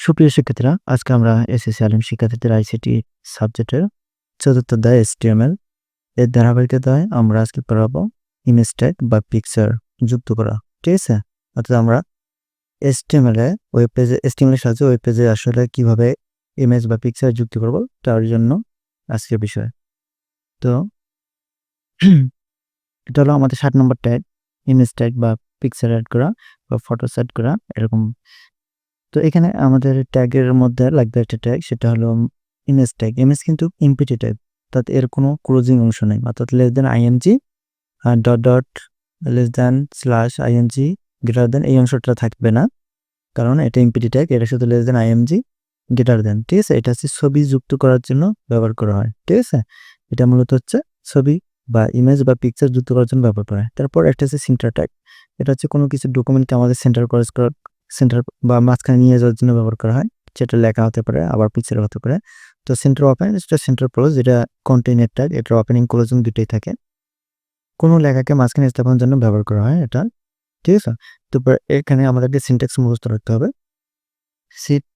সুপ্রিয় শিক্ষার্থীরা, আজকে আমরা এসএসসি আলিম শিক্ষার্থীদের আইসিটি সাবজেক্টের চতুর্থ অধ্যায় এসটিএমএল এর ধারাবাহিকতায় আমরা আজকে পড়াবো ইমেজ ট্যাগ বা পিকচার যুক্ত করা, ঠিক আছে? অর্থাৎ আমরা এসটিএমএল ওয়েব পেজে এসটিএমএল এর সাহায্যে ওয়েব পেজে আসলে কীভাবে ইমেজ বা পিকচার যুক্ত করব, তার জন্য আজকের বিষয়। তো এটা হলো আমাদের ষাট নম্বর ট্যাগ ইমেজ ট্যাগ বা পিকচার অ্যাড করা বা ফটো সেট করা, এরকম তো এখানে আমাদের ট্যাগের মধ্যে লাগবে একটা ট্যাগ সেটা হলো ইমেজ ট্যাগ ইমেজ কিন্তু ইমপিটি ট্যাগ অর্থাৎ এর কোনো ক্লোজিং অংশ নেই, অর্থাৎ less than ING dot dot less than slash ING greater than এই অংশটা থাকবে না, কারণ এটা ইমপিটি ট্যাগ এটা শুধু less than IMG greater than ঠিক আছে? এটা হচ্ছে ছবি যুক্ত করার জন্য ব্যবহার করা হয়, ঠিক আছে? এটা মূলত হচ্ছে ছবি বা ইমেজ বা পিকচার যুক্ত করার জন্য ব্যবহার করা হয়। তারপর একটা হচ্ছে সেন্টার ট্যাগ এটা হচ্ছে কোনো কিছু ডকুমেন্টকে আমাদের সেন্টার করা সেন্টার বা মাঝখানে নিয়ে যাওয়ার জন্য ব্যবহার করা হয়, যেটা লেখা হতে পারে, আবার পিকচার হতে পারে। তো সেন্টার ওপেন যেটা সেন্টার ক্লোজ যেটা কন্টেইনার ট্যাগ এটা ওপেনিং ক্লোজিং দুটোই থাকে। কোনো লেখাকে মাঝখানে স্থাপনের জন্য ব্যবহার করা হয় এটা, ঠিক আছে? তো এখানে আমাদেরকে সিনটেক্স মুখস্থ রাখতে হবে।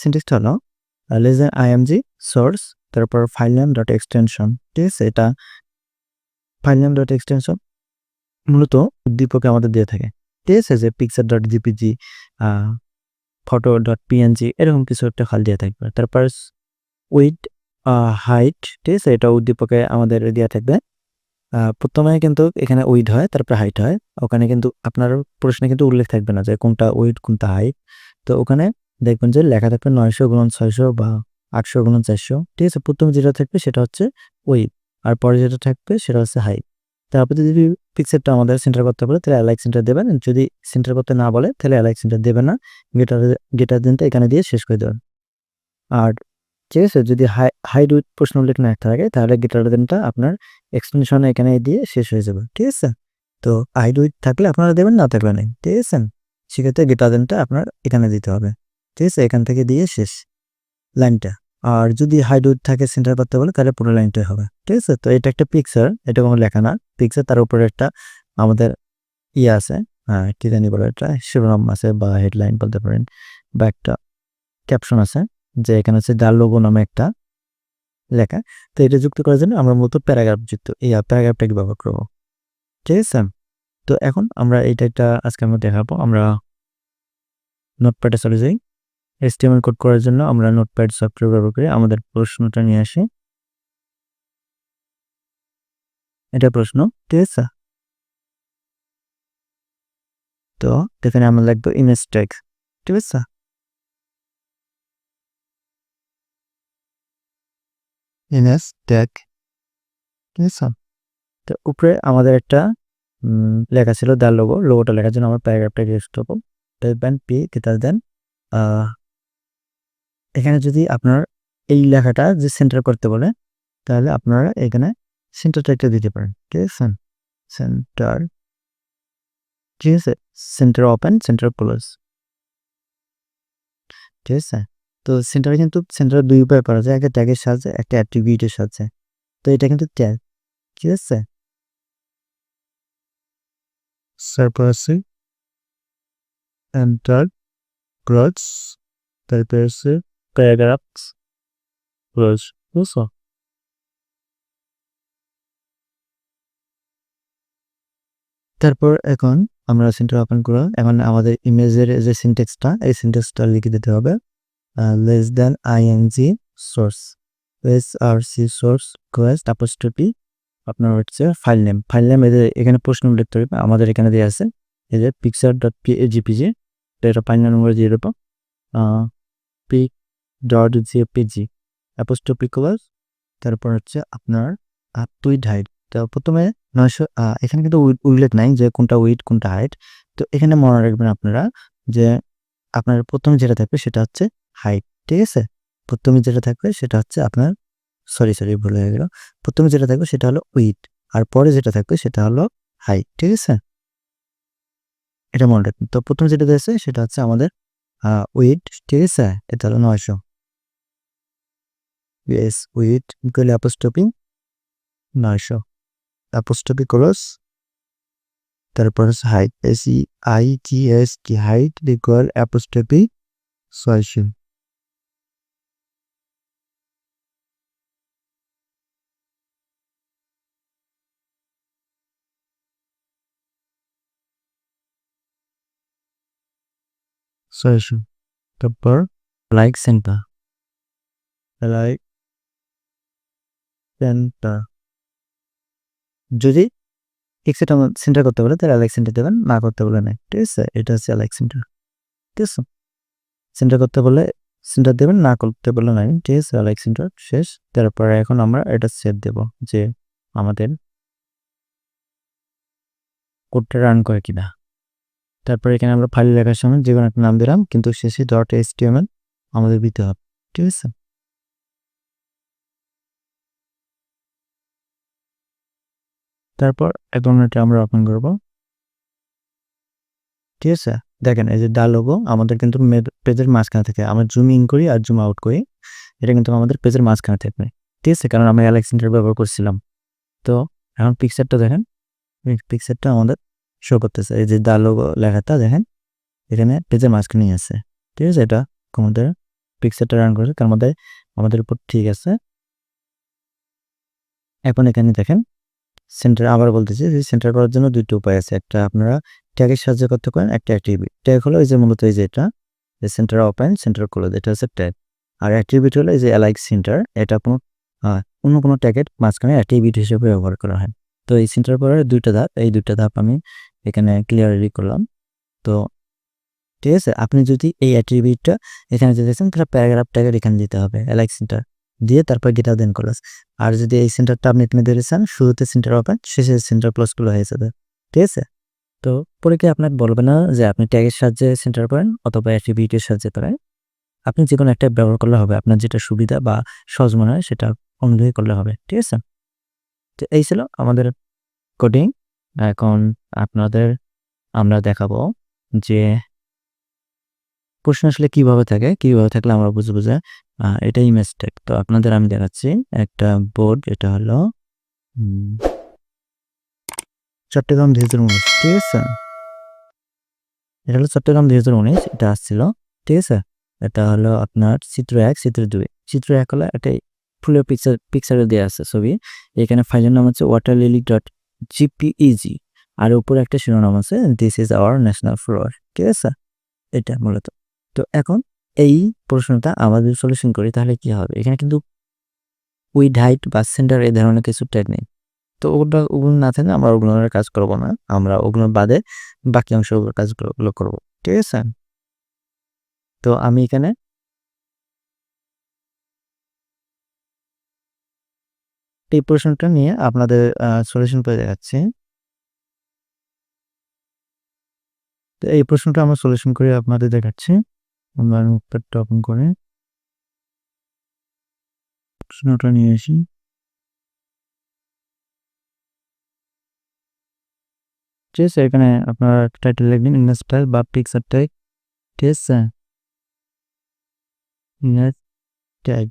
সিনটেক্সটা হলো দেন আইএমজি সোর্স তারপর ফাইল নেম ডট এক্সটেনশন ঠিক আছে? এটা ফাইল নেম ডট এক্সটেনশন মূলত উদ্দীপকে আমাদের দিয়ে থাকে। ঠিক আছে picture dot JPG photo dot PNG এরকম কিছু একটা ফাইল দেওয়া থাকবে। তারপর উইথ হাইট ঠিক আছে? এটা উদ্দীপকে আমাদের দেওয়া থাকবে। প্রথমে কিন্তু এখানে উইড হয়, তারপর হাইট হয়। ওখানে কিন্তু আপনার প্রশ্নে কিন্তু উল্লেখ থাকবে না যে কোনটা উইড কোনটা হাইট তো ওখানে দেখবেন যে লেখা থাকবে নয়শো গুণন ছয়শো বা আটশো গুণন চারশো। ঠিক আছে? প্রথম যেটা থাকবে সেটা হচ্ছে উইড আর পরে যেটা থাকবে সেটা হচ্ছে হাইট তারপর যদি পিকচারটা আমাদের সেন্টার করতে বলে, তাহলে অ্যালাইক সেন্টার দেবেন। যদি সেন্টার করতে না বলে, তাহলে অ্যালাইক সেন্টার দেবেন না। গেটার গেটার দিনটা এখানে দিয়ে শেষ করে দেবেন। আর ঠিক আছে, যদি হাই হাইড উইথ প্রশ্ন উল্লেখ না থাকে, তাহলে গেটার দিনটা আপনার এক্সটেনশন এখানে দিয়ে শেষ হয়ে যাবে। ঠিক আছে? তো হাইড উইথ থাকলে আপনারা দেবেন, না থাকলে নেই। ঠিক আছে? সেক্ষেত্রে গেটার দিনটা আপনার এখানে দিতে হবে। ঠিক আছে? এখান থেকে দিয়ে শেষ লাইনটা। আর যদি হাইডউড থাকে সেন্টার করতে বলে, তাহলে পুরো লাইনটাই হবে। ঠিক আছে? তো এটা একটা পিকচার এটা কোনো লেখা না। পিকচার তার উপরে একটা আমাদের ইয়ে আছে হ্যাঁ কি জানি বলে এটা? শিরোনাম আছে বা হেডলাইন বলতে পারেন বা একটা ক্যাপশন আছে, যে এখানে হচ্ছে ডাল লোগো নামে একটা লেখা। তো এটা যুক্ত করার জন্য আমরা মূলত প্যারাগ্রাফ যুক্ত, এই প্যারাগ্রাফটাকে ব্যবহার করব। ঠিক আছে? তো এখন আমরা এইটা একটা আজকে আমরা দেখাবো। আমরা নোটপ্যাডে চলে যাই। এসটিএমএল কোড করার জন্য আমরা নোটপ্যাড সফটওয়্যার ব্যবহার করে আমাদের প্রশ্নটা নিয়ে আসি। এটা প্রশ্ন, ঠিক আছে? তো এখানে আমরা লিখব ইমেজ ট্যাগ ঠিক আছে? ইমেজ ট্যাগ ঠিক আছে? তো উপরে আমাদের একটা লেখা ছিল দার লোগো লোগোটা লেখার জন্য আমার প্যারাগ্রাফটা ইউজ করব। পি কেতার দেন এখানে যদি আপনার এই লেখাটা যে সেন্টার করতে বলে, তাহলে আপনারা এখানে সেন্টারটা একটা দিতে পারেন। ঠিক আছে সেন্টার ঠিক আছে? সেন্টার ওপেন সেন্টার ক্লোজ ঠিক আছে? তো সেন্টারে কিন্তু সেন্টার দুই উপায় করা যায়, একটা ট্যাগের সাহায্যে, একটা অ্যাট্রিবিউটের সাহায্যে। তো এটা কিন্তু ট্যাগ ঠিক আছে? আছে এন্টার ক্রস তারপর প্যারাগ্রাফস ক্লোজ বুঝছ তারপর এখন আমরা সেন্টার ওপেন করো এখন আমাদের ইমেজের যে সিনটেক্সটা এই সিনটেক্সটা লিখে দিতে হবে। Less than ING source S R C source quest apostrophe আপনার হচ্ছে ফাইল নেম ফাইল নেম এদের এখানে প্রশ্ন উল্লেখ করবে আমাদের এখানে দিয়ে আছে, এই যে পিকচার ডট জিপিজি এটা ফাইল নম্বর দিয়ে দেবো। পিক ডট জেপিজি অ্যাপোস্টপিকুলার তারপর হচ্ছে আপনার টুইট হাইট তো প্রথমে নয়শো এখানে কিন্তু উল্লেখ নাই যে কোনটা উইট কোনটা হাইট তো এখানে মনে রাখবেন আপনারা যে আপনার প্রথমে যেটা থাকবে সেটা হচ্ছে হাইট ঠিক আছে? প্রথমে যেটা থাকবে সেটা হচ্ছে আপনার সরি সরি ভুল হয়ে গেল। প্রথমে যেটা থাকবে সেটা হলো উইট আর পরে যেটা থাকবে সেটা হলো হাইট ঠিক আছে? এটা মনে রাখবেন। তো প্রথম যেটা দিয়েছে সেটা হচ্ছে আমাদের উইট ঠিক আছে? এটা হলো নয়শো। yes উইথ গেলে অ্যাপোস্টপি নয়শো। অ্যাপোস্টপি ক্রস তারপর হচ্ছে height S E I T S কি হাইট ইকুয়াল অ্যাপোস্টপি ছয়শো। ছয়শো। তারপর লাইক সেন্টার লাইক সেন্টার যদি এক্সেট সেন্টার করতে বলে, তাহলে অ্যালেক্স সেন্টার দেবেন, না করতে বলে নাই। ঠিক আছে? এটা হচ্ছে অ্যালেক্স সেন্টার ঠিক আছে? সেন্টার করতে বলে সেন্টার দেবেন, না করতে বলে নাই। ঠিক আছে? অ্যালেক্স সেন্টার শেষ। তারপরে এখন আমরা এটা সেট দেব যে আমাদের কোডটা রান করে কিনা। তারপরে এখানে আমরা ফাইল লেখার সময় যে কোনো একটা নাম দিলাম, কিন্তু শেষে ডট এস আমাদের দিতে হবে। ঠিক আছে? তারপর এটা আমরা ওপেন করব। ঠিক আছে? দেখেন, এই যে ডা লোগো আমাদের কিন্তু পেজের মাঝখানে থাকে। আমরা জুম ইন করি আর জুম আউট করি। এটা কিন্তু আমাদের পেজের মাঝখানে থাকবে। ঠিক আছে? কারণ আমরা অ্যালেক্সেন্টার ব্যবহার করছিলাম। তো এখন পিকচারটা দেখেন। পিকচারটা আমাদের শো করতেছে। এই যে দা লোগো লেখাটা দেখেন, এখানে পেজের মাঝখানেই আছে। ঠিক আছে? এটা আমাদের পিকচারটা রান করেছে। তার মধ্যে আমাদের উপর ঠিক আছে। এখন এখানে দেখেন সেন্টার আবার বলতেছি যে সেন্টার করার জন্য দুইটা উপায় আছে। একটা আপনারা ট্যাগের সাহায্য করতে পারেন, একটা অ্যাক্টিভিটি ট্যাগ হলো এই যে মূলত এই যে এটা সেন্টার ওপেন, সেন্টার ক্লোজ এটা হচ্ছে ট্যাগ। আর অ্যাক্টিভিটি হলো এই যে অ্যালাইক সেন্টার, এটা কোনো অন্য কোনো ট্যাগের মাঝখানে অ্যাক্টিভিটি হিসেবে ব্যবহার করা হয়। তো এই সেন্টার পরের দুইটা ধাপ, এই দুইটা ধাপ আমি এখানে ক্লিয়ারলি করলাম। তো ঠিক আছে, আপনি যদি এই অ্যাট্রিবিউটটা এখানে যে দেখছেন তাহলে প্যারাগ্রাফ ট্যাগের এখানে দিতে হবে, অ্যালাইক সেন্টার। দিয়ে তারপর গেটা দেন ক্লাস আর যদি এই সেন্টারটা আপনি এখানে দিতে চান শুরুতে সেন্টার ওপেন শেষে সেন্টার ক্লোজগুলো হয়ে যাবে। ঠিক আছে? তো পরীক্ষায় আপনার বলবে না যে আপনি ট্যাগের সাহায্যে সেন্টার করেন অথবা অ্যাট্রিবিউটের সাহায্যে করেন? আপনি যে কোনো একটা ব্যবহার করলে হবে। আপনার যেটা সুবিধা বা সহজ মনে হয় সেটা অনুযায়ী করলে হবে। ঠিক আছে? তো এই ছিল আমাদের কোডিং এখন আপনাদের আমরা দেখাবো যে প্রশ্ন আসলে কীভাবে থাকে? কীভাবে থাকলে আমরা বুঝব যে এটা ইমেজ ট্যাগ তো আপনাদের আমি দেখাচ্ছি একটা বোর্ড এটা হলো চট্টগ্রাম দুই হাজার উনিশ, ঠিক আছে? এটা হলো চট্টগ্রাম দুই হাজার উনিশ, এটা আসছিল, ঠিক আছে? এটা হলো আপনার চিত্র এক, চিত্র দুই। চিত্র এক হলো এটা ফুলের পিকচার পিকচারে দেওয়া আছে ছবি। এখানে ফাইলের নাম হচ্ছে ওয়াটার লিলি ডট জিপিইজি আর উপরে একটা শিরোনাম আছে this is our national flower ঠিক আছে? এটা মূলত। তো এখন এই প্রশ্নটা আমাদের সলিউশন করি, তাহলে কি হবে? এখানে কিন্তু উইড হাইট বা সেন্টার এই ধরনের কিছু ট্যাগ নেই। তো ওগুলো ওগুলো না থাকলে আমরা ওগুলোর কাজ করব না। আমরা ওগুলো বাদে বাকি অংশগুলোর কাজগুলো করব। ঠিক আছে? তো আমি এখানে এই প্রশ্নটা নিয়ে আপনাদের সলিউশন পেয়ে দেখাচ্ছি তো এই প্রশ্নটা আমরা সলিউশন করে আপনাদের দেখাচ্ছি। আমরা নোটপ্যাডটা ওপেন করে প্রশ্নটা নিয়ে আসি। ঠিক আছে, এখানে আপনার টাইটেল লিখবেন ইমেজ স্টাইল বা পিকচার ট্যাগ ঠিক আছে? ইমেজ ট্যাগ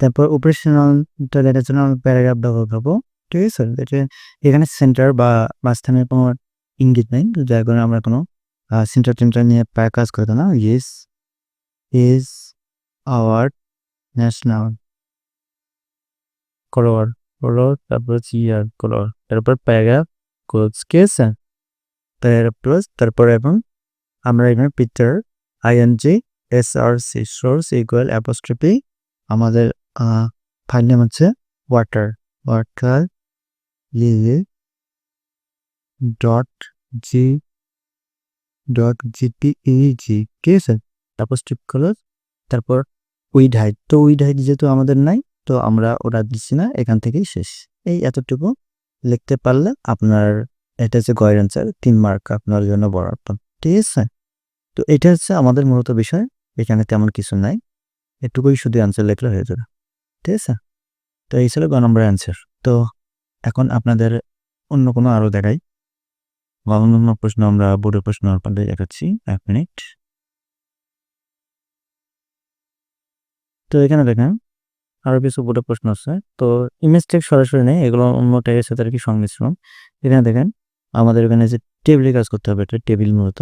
তারপর অপারেশনাল লেখার জন্য আমি প্যারাগ্রাফ ব্যবহার করব ঠিক আছে? এখানে সেন্টার বা মাঝখানে কোনো ইঙ্গিত নেই, যার কারণে আমরা কোনো সেন্টার টেন্টার নিয়ে প্রায় কাজ করতে না। Is is our national colour colour তারপর চিয়ার কলোর তারপর প্যারাগ্রাফ কোচ কে আছে প্যারাগ্রাফ ক্লোজ তারপর এবং আমরা এখানে picture ING S R C source equal apostrophe আমাদের ফাইল নেম হচ্ছে water water lily dot G dot JPEG ঠিক আছে? তারপর স্ট্রিপ ক্লোজ তারপর উইড হাইট তো উইড হাইট যেহেতু আমাদের নাই, তো আমরা ওটা দিচ্ছি না, এখান থেকেই শেষ। এই এতটুকু, লিখতে পারলে আপনার এটা হচ্ছে গয়ের অ্যান্সার তিন মার্ক আপনার জন্য বরাবর ঠিক আছে? তো এটা হচ্ছে আমাদের মূলত বিষয়, এখানে তেমন কিছু নাই, এটুকুই শুধু অ্যান্সার লিখলে হয়ে যাবে, ঠিক আছে? তো এই ছিল গ নম্বর অ্যান্সার তো এখন আপনাদের অন্য কোনো আরও দেখাই। প্রশ্ন আমরা বোর্ডের প্রশ্ন দেখাচ্ছি। এক মিনিট। তো এখানে দেখেন আরও কিছু বোর্ডের প্রশ্ন আছে। তো ইমেজ টেক সরাসরি নেই, এগুলো অন্য ট্যাগের সাথে আর কি সংমিশ্রণ। এখানে দেখেন, আমাদের এখানে যে টেবিলে কাজ করতে হবে, এটা টেবিল মূলত।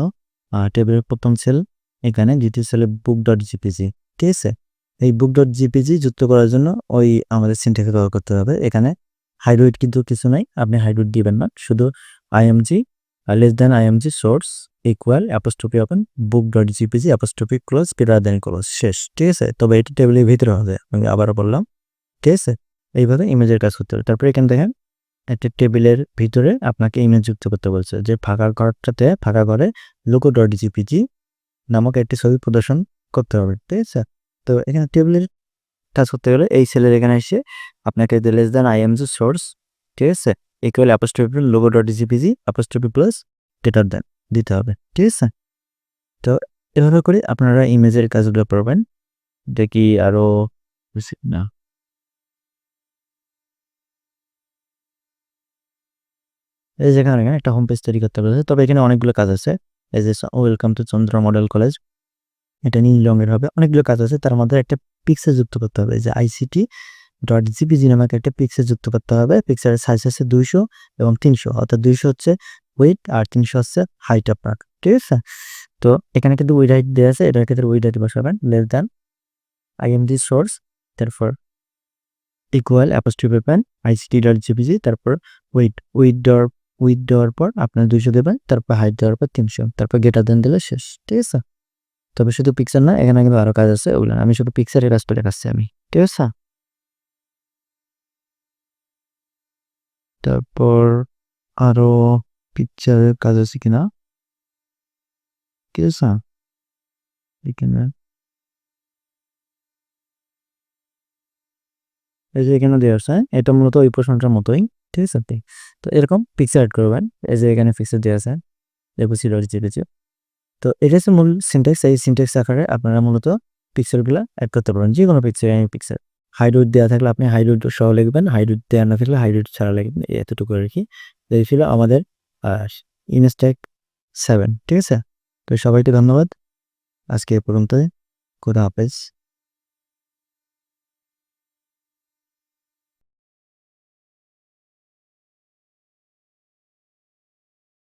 আর টেবিলের প্রথম সেল এখানে, দ্বিতীয় সেলে বুক ডট জিপিজি ঠিক আছে? এই বুক ডট জিপিজি যুক্ত করার জন্য ওই আমাদের সিনটেক্স ব্যবহার করতে হবে। এখানে হাইড্রোইড কিন্তু কিছু নাই, আপনি হাইড্রোইড দিবেন না। শুধু IMG less than IMG source equal apostrophe open book dot JPG apostrophe close পিরার than close শেষ, ঠিক আছে? তবে এটি টেবিলের ভিতরে হবে। আমি আবারও বললাম, ঠিক আছে? এইভাবে ইমেজের কাজ করতে হবে। তারপরে এখানে দেখেন, একটা টেবিলের ভিতরে আপনাকে ইমেজ যুক্ত করতে বলছে যে ফাঁকা ঘরটাতে, ফাঁকা ঘরে লোকো ডট জিপিজি নামক একটি ছবি প্রদর্শন করতে হবে, ঠিক আছে? তো এখানে টেবিলের কাজ করতে গেলে এই সেলের এখানে এসে আপনাকে লেস দেন আইএমজি সোর্স ঠিক আছে? Equal apostrophe logo dot JPG apostrophe plus ডেটার দেন দিতে হবে, ঠিক আছে? তো এভাবে করে আপনারা ইমেজের কাজগুলো করবেন। এটা কি আরও বেশি? না। এই যেখানে একটা হোম পেজ তৈরি করতে বলেছে। তবে এখানে অনেকগুলো কাজ আছে। এই যে welcome to Chandra model college এটা নীল রঙের হবে। অনেকগুলো কাজ আছে। তার মধ্যে একটা পিক্সেল যুক্ত করতে হবে। যে আইসিটি ডট জিপিজি নামক একটা পিক্সেল যুক্ত করতে হবে। পিক্সেলের সাইজ আছে দুইশো এবং তিনশো। অর্থাৎ দুইশো হচ্ছে ওয়েট আর তিনশো হচ্ছে হাইট আপনার ঠিক আছে? তো এখানে কিন্তু উইড হাইট দেওয়া আছে। এটার ক্ষেত্রে উইড হাইট বসাবেন লেস দ্যান আইএমডি সোর্স তারপর equal apostrophe pen ICT dot JPG তারপর উইড উইড দেওয়ার উইথ দেওয়ার পর আপনার দুইশো দেবেন, তারপর হাইট দেওয়ার পর তিনশো। তারপর গেটার দেন দিলে শেষ, ঠিক আছে? তবে শুধু পিকচার না, এখানে কিন্তু আরও কাজ আছে, ওগুলো আমি শুধু পিকচারের কাজটা দেখাচ্ছি আমি, ঠিক আছে? তারপর আরও পিকচারের কাজ আছে কিনা? ঠিক আছে? এখানে এই যে এখানে দেওয়া আছে, এটা মূলত ওই প্রশ্নটার মতোই, ঠিক আছে? তো এরকম পিকচার অ্যাড করবেন। এই যে এখানে পিকচার দেওয়া আছে, দেখো সিরিয়াল চেপেছে তো এটা হচ্ছে মূল সিনটেক্স এই সিনটেক্স আকারে আপনারা মূলত পিকচারগুলো অ্যাড করতে পারেন যে কোনো পিকচার আমি পিকচার হাইডুড দেওয়া থাকলে আপনি হাইড্রোড সহ লিখবেন, হাইড্রোড দেওয়া না থাকলে হাইড্রোড ছাড়া লিখবেন এতটুকু আর কি। এই ছিল আমাদের ইনস্ট্যাক সেভেন ঠিক আছে? তো সবাইকে ধন্যবাদ। আজকে এ পর্যন্ত খুদা হাফেজ।